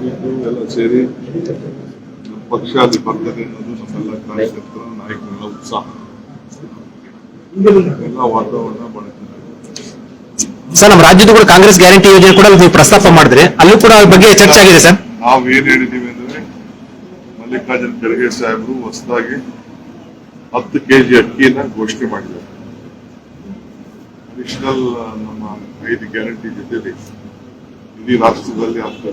Meet ಎಲ್ಲ ಸೇರಿ ನಮ್ಮ ಪಕ್ಷ ಅಲ್ಲಿ ಬರ್ತದೆ ಅನ್ನೋದು ನಮ್ಮೆಲ್ಲ ಕಾರ್ಯಕರ್ತರ ನಾಯಕರ ಉತ್ಸಾಹ. ಎಲ್ಲ ವಾತಾವರಣ ಬಹಳ ಸರ್ ನಮ್ಮ ರಾಜ್ಯದ ಕೂಡ ಕಾಂಗ್ರೆಸ್ ಗ್ಯಾರಂಟಿ ಯೋಜನೆ ಕೂಡ ನೀವು ಪ್ರಸ್ತಾಪ ಮಾಡಿದ್ರೆ. ಅಲ್ಲೂ ಕೂಡ ಅದ್ರ ಬಗ್ಗೆ ಚರ್ಚೆ ಆಗಿದೆ ಸರ್. ನಾವು ಏನ್ ಹೇಳಿದೀವಿ ಅಂದ್ರೆ ಮಲ್ಲಿಕಾರ್ಜುನ್ ಖರ್ಗೆ ಸಾಹೇಬರು ಹೊಸದಾಗಿ ಹತ್ತು ಕೆಜಿ ಅಕ್ಕಿಯನ್ನ ಘೋಷಣೆ ಮಾಡಿದ್ದಾರೆ. ಅಡಿಷನಲ್ ನಮ್ಮ ಐದು ಗ್ಯಾರಂಟಿ ಜೊತೆಲಿ ಇಡೀ ರಾಷ್ಟ್ರದಲ್ಲಿ ಅಂತ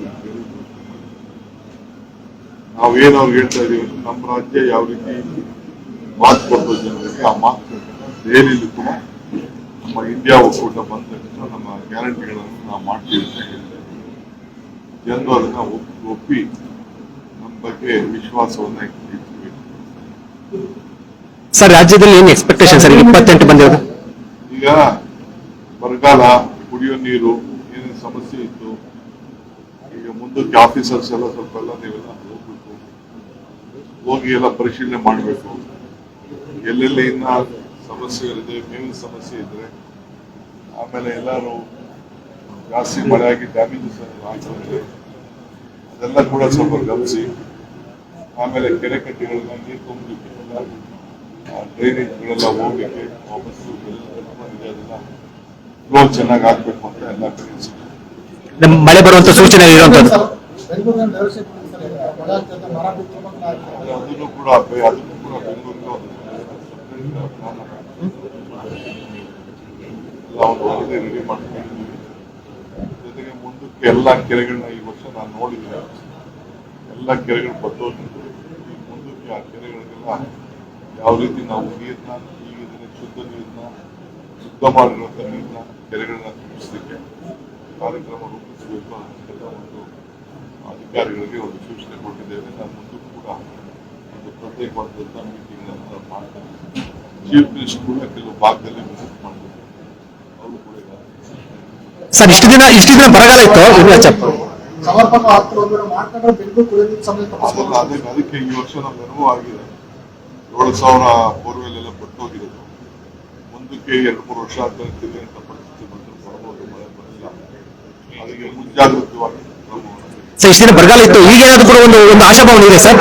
ನಾವು ಏನ್ ಅವ್ರಿಗೆ ಹೇಳ್ತಾ ಇದೀವಿ ನಮ್ಮ ರಾಜ್ಯ ಯಾವ ರೀತಿ ಮಾತು ಕೊಟ್ಟು ಜನರಿಗೆ ಆ ಮಾತು ದೆಹಲಿಯಲ್ಲಿ ಕೂಡ ನಮ್ಮ ಇಂಡಿಯಾ ಒಕ್ಕೂಟ ಬಂದ ತಕ್ಷಣ ನಮ್ಮ ಗ್ಯಾರಂಟಿಗಳನ್ನು ನಾವು ಮಾಡ್ತೀವಿ ಅಂತ ಹೇಳ್ತಾ ಇದ್ದೀವಿ ಜನರು ಅದನ್ನ ಒಪ್- ಒಪ್ಪಿ ನಮ್ಮ ಬಗ್ಗೆ ವಿಶ್ವಾಸವನ್ನ ಇಟ್ಟಿರ್ತೀವಿ ಸರ್ ರಾಜ್ಯದಲ್ಲಿ ಏನು ಎಕ್ಸ್ಪೆಕ್ಟೇಷನ್ ಸರ್? ಇಪ್ಪತ್ತೆಂಟು ಬಂದಿರೋದು. ಈಗ ಬರಗಾಲ ಕುಡಿಯೋ ನೀರು ಏನೇನು ಸಮಸ್ಯೆ ಇತ್ತು ಈಗ ಮುಂದಕ್ಕೆ ಆಫೀಸರ್ಸ್ ಎಲ್ಲ ಸ್ವಲ್ಪ ಎಲ್ಲ ನೀವೆಲ್ಲ ಹೋಗಿ ಎಲ್ಲ ಪರಿಶೀಲನೆ ಮಾಡಬೇಕು ಎಲ್ಲೆಲ್ಲಿ ಇನ್ನ ಸಮಸ್ಯೆಗಳಿದೆ ಮೇವಿನ ಸಮಸ್ಯೆ ಇದ್ರೆ ಆಮೇಲೆ ಎಲ್ಲರೂ ಜಾಸ್ತಿ ಮಳೆ ಆಗಿ ಡ್ಯಾಮೇಜಸ್ ಆಗ್ತದೆ ಅದೆಲ್ಲ ಕೂಡ ಸ್ವಲ್ಪ ಗಮನಿಸಿ ಆಮೇಲೆ ಕೆರೆ ಕಟ್ಟೆಗಳನ್ನ ನೀರು ತುಂಬಲಿಕ್ಕೆ ಎಲ್ಲ ಡ್ರೈನೇಜ್ಗಳೆಲ್ಲ ಹೋಗ್ಲಿಕ್ಕೆ ವಾಪಸ್ಸು ಅದೆಲ್ಲ ಫ್ಲೋ ಚೆನ್ನಾಗಿ ಆಗ್ಬೇಕು ಅಂತ ಎಲ್ಲ ಕಡೆ ನಮ್ಮ ಮಳೆ ಬರುವಂತ ಸೂಚನೆ ಇರುವಂತದ್ದು ಅದನ್ನು ಕೂಡ ಅದನ್ನು ಕೂಡ ಒಂದು ವರದಿ ರೆಡಿ ಮಾಡ್ಕೊಂಡಿದ್ದೀವಿ. ಜೊತೆಗೆ ಮುಂದಕ್ಕೆ ಎಲ್ಲ ಕೆರೆಗಳನ್ನ ಈ ವರ್ಷ ನಾನು ನೋಡಿದ್ದೀನಿ. ಎಲ್ಲ ಕೆರೆಗಳು ಬದ್ದೋಗಿದ್ದು ಈ ಮುಂದಕ್ಕೆ ಆ ಕೆರೆಗಳಿಗೆಲ್ಲ ಯಾವ ರೀತಿ ನಾವು ನೀರನ್ನ ಈಗ ಶುದ್ಧ ನೀರನ್ನ ಶುದ್ಧ ಮಾಡಿರುವಂಥ ನೀರನ್ನ ಕೆರೆಗಳನ್ನ ತುಂಬಿಸಲಿಕ್ಕೆ ಕಾರ್ಯಕ್ರಮ ರೂಪಿಸಬೇಕು ಅಂತ ಒಂದು ಅಧಿಕಾರಿಗಳಿಗೆ ಒಂದು ಸೂಚನೆ ಕೊಟ್ಟಿದ್ದೇವೆ ಕೂಡ ಒಂದು ಪ್ರತ್ಯೇಕವಾದಂಥ ಮೀಟಿಂಗ್ಗಳನ್ನು ಮಾಡ್ತಾರೆ ಚೀಫ್ ಮಿನಿಸ್ಟರ್ ಕೂಡ ಕೆಲವು ಭಾಗದಲ್ಲಿ ವಿಸಿಟ್ ಸರ್, ಇಷ್ಟು ದಿನ ಇಷ್ಟು ದಿನ ಬರಗಾಲ ಇತ್ತು ಸಮರ್ಪಕ ಅದಕ್ಕೆ ಅದಕ್ಕೆ ಈ ವರ್ಷ ನಮ್ಗೆ ಅನುಭವ ಆಗಿದೆ ಏಳು ಸಾವಿರ ಬೋರ್ವೆಲ್ ಎಲ್ಲ ಮುಂದಕ್ಕೆ ಎರಡು ಮೂರು ವರ್ಷ ತಿರುಗಂತ ಪರಿಸ್ಥಿತಿ ಬಂದರೂ ಬರಬಹುದು ಮಳೆ ಅದಕ್ಕೆ ಮುಂಜಾಗ್ರತವಾಗಿ ಸರ್ ಇಷ್ಟು ದಿನ ಬರಗಾಲ ಇತ್ತು. ಈಗೇನಾದ್ರೂ ಕೂಡ ಒಂದು ಒಂದು ಆಶಾಭಾವನೆ ಇದೆ ಸರ್?